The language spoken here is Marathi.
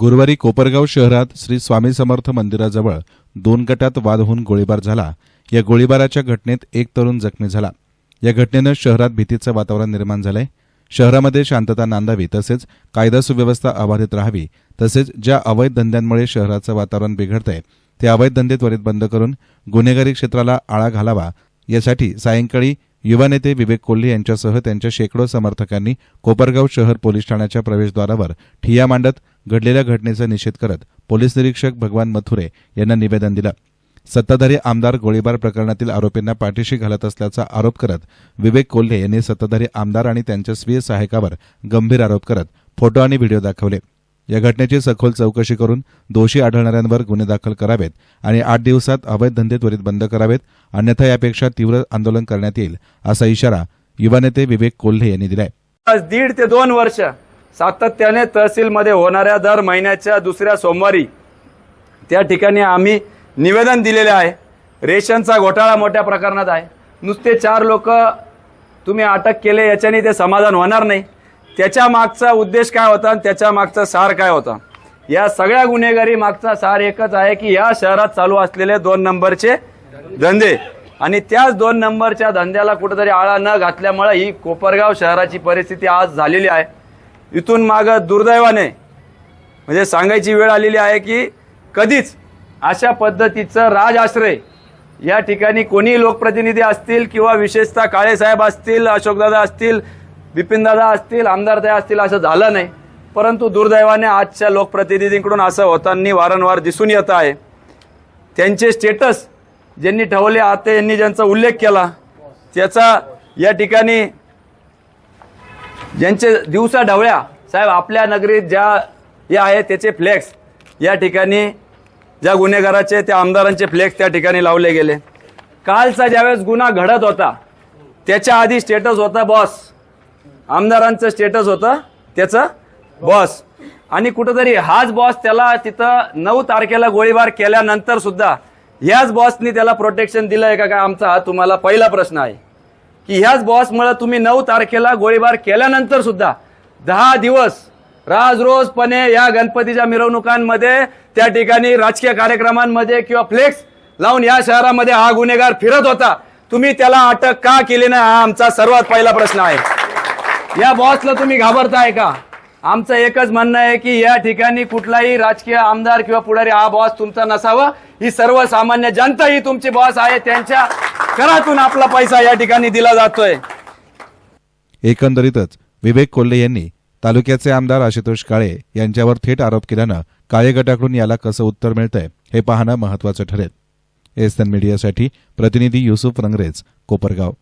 गुरुवारी कोपरगाव शहरात श्री स्वामी समर्थ मंदिराजवळ दोन गटात वाद होऊन गोळीबार झाला. या गोळीबाराच्या घटनेत एक तरुण जखमी झाला. या घटनेनं शहरात भीतीचं वातावरण निर्माण झालंय. शहरामध्ये शांतता नांदावी तसेच कायदा सुव्यवस्था अबाधित राहावी तसेच ज्या अवैध धंद्यांमुळे शहराचं वातावरण बिघडतंय ते अवैध धंदे त्वरित बंद करून गुन्हेगारी क्षेत्राला आळा घालावा. यासाठी सायंकाळी युवा नेते विवेक कोल्हे यांच्यासह त्यांच्या शेकडो समर्थकांनी कोपरगाव शहर पोलीस ठाण्याच्या प्रवेशद्वारावर ठिय्या मांडत घडलेल्या घटनेचा निषेध करत पोलीस निरीक्षक भगवान मथुरे यांना निवेदन दिलं. सत्ताधारी आमदार गोळीबार प्रकरणातील आरोपींना पाठीशी घालत असल्याचा आरोप करत विवेक कोल्हे यांनी सत्ताधारी आमदार आणि त्यांच्या स्वीय सहायकावर गंभीर आरोप करत फोटो आणि व्हिडिओ दाखवले. या घटनेची सखोल चौकशी करून दोषी आढळणाऱ्यांवर गुन्हे दाखल करावेत आणि आठ दिवसात अवैध धंदे त्वरित बंद करावेत अन्यथा यापेक्षा तीव्र आंदोलन करण्यात येईल असा इशारा युवा नेते विवेक कोल्हे यांनी दिलाय. आज दीड ते दोन वर्ष सातत्याने तहसीलमध्ये होणाऱ्या दर महिन्याच्या दुसऱ्या सोमवारी त्या ठिकाणी आम्ही निवेदन दिलेले आहे. रेशनचा घोटाळा मोठ्या प्रकरणात आहे. नुसते चार लोक तुम्ही अटक केले याच्याने ते समाधान होणार नाही. त्याच्या मागचा उद्देश काय होता आणि त्याच्या मागचा सार काय होता? या सगळ्या गुन्हेगारी मागचा सार एकच आहे की या शहरात चालू असलेले दोन नंबरचे धंदे. आणि त्याच दोन नंबरच्या धंद्याला कुठेतरी आळा न घातल्यामुळे ही कोपरगाव शहराची परिस्थिती आज झालेली आहे. इथून माग दुर्दैवाने म्हणजे सांगायची वेळ आलेली आहे की कधीच अशा पद्धतीचं राज आश्रय या ठिकाणी कोणी लोकप्रतिनिधी असतील किंवा विशेषतः काळेसाहेब असतील अशोकदादा असतील बिपिनदादा असतील आमदारदा असतील असं झालं नाही. परंतु दुर्दैवाने आजच्या लोकप्रतिनिधींकडून असं होताना वारंवार दिसून येत आहे. त्यांचे स्टेटस ज्यांनी ठेवले आते यांनी ज्यांचा उल्लेख केला त्याचा या ठिकाणी ज्यांचे दिवसा ढवळ्या साहेब आपल्या नगरीत ज्या हे आहे त्याचे फ्लेक्स या ठिकाणी ज्या गुन्हेगाराचे त्या आमदारांचे फ्लेक्स त्या ठिकाणी लावले गेले. कालचा ज्यावेळेस गुन्हा घडत होता त्याच्या आधी स्टेटस होता बॉस आमदारांचं स्टेटस होतं त्याचं बॉस आणि कुठंतरी हाच बॉस त्याला तिथं नऊ तारखेला गोळीबार केल्यानंतर सुद्धा ह्याच बॉसनी त्याला प्रोटेक्शन दिलंय का काय आमचा हा तुम्हाला पहिला प्रश्न आहे. की ह्याच बॉसमुळे तुम्ही नऊ तारखेला गोळीबार केल्यानंतर सुद्धा दहा दिवस राज रोजपणे या गणपतीच्या मिरवणुकांमध्ये त्या ठिकाणी राजकीय कार्यक्रमांमध्ये किंवा फ्लेक्स लावून या शहरामध्ये हा गुन्हेगार फिरत होता. तुम्ही त्याला अटक का केली नाही? हा आमचा सर्वात पहिला प्रश्न आहे. या बॉसला तुम्ही घाबरताय का? आमचं एकच म्हणणं आहे की या ठिकाणी कुठलाही राजकीय आमदार किंवा पुढारी हा बॉस तुमचा नसावा. ही सर्वसामान्य जनता ही तुमची बॉस आहे. त्यांच्या करातून आपला पैसा या ठिकाणी दिला जातोय. एकंदरीतच विवेक कोल्हे यांनी तालुक्याचे आमदार आशुतोष काळे यांच्यावर थेट आरोप केल्यानं काळे गटाकडून याला कसं उत्तर मिळतंय हे पाहणं महत्वाचं ठरेल. एस मीडियासाठी प्रतिनिधी युसुफ रंगरेज कोपरगाव.